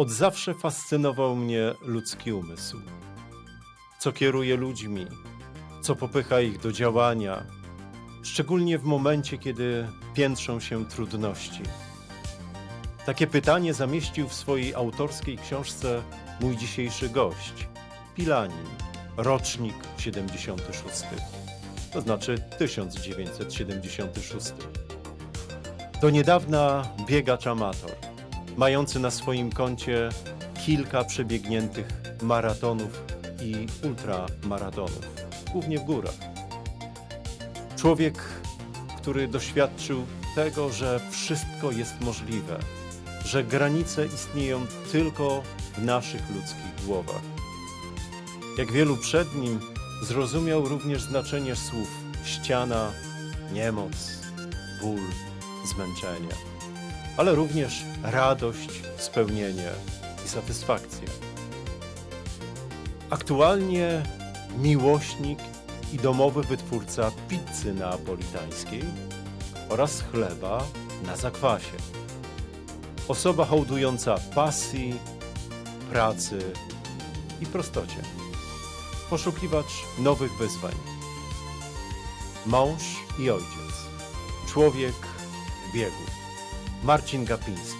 Od zawsze fascynował mnie ludzki umysł. Co kieruje ludźmi, co popycha ich do działania, szczególnie w momencie, kiedy piętrzą się trudności. Takie pytanie zamieścił w swojej autorskiej książce mój dzisiejszy gość, Pilanin, rocznik 76, to znaczy 1976. Do niedawna biegacz amator, mający na swoim koncie kilka przebiegniętych maratonów i ultramaratonów, głównie w górach. Człowiek, który doświadczył tego, że wszystko jest możliwe, że granice istnieją tylko w naszych ludzkich głowach. Jak wielu przed nim, zrozumiał również znaczenie słów ściana, niemoc, ból, zmęczenie, ale również radość, spełnienie i satysfakcję. Aktualnie miłośnik i domowy wytwórca pizzy neapolitańskiej oraz chleba na zakwasie. Osoba hołdująca pasji, pracy i prostocie. Poszukiwacz nowych wyzwań. Mąż i ojciec. Człowiek w biegu. Marcin Gapiński.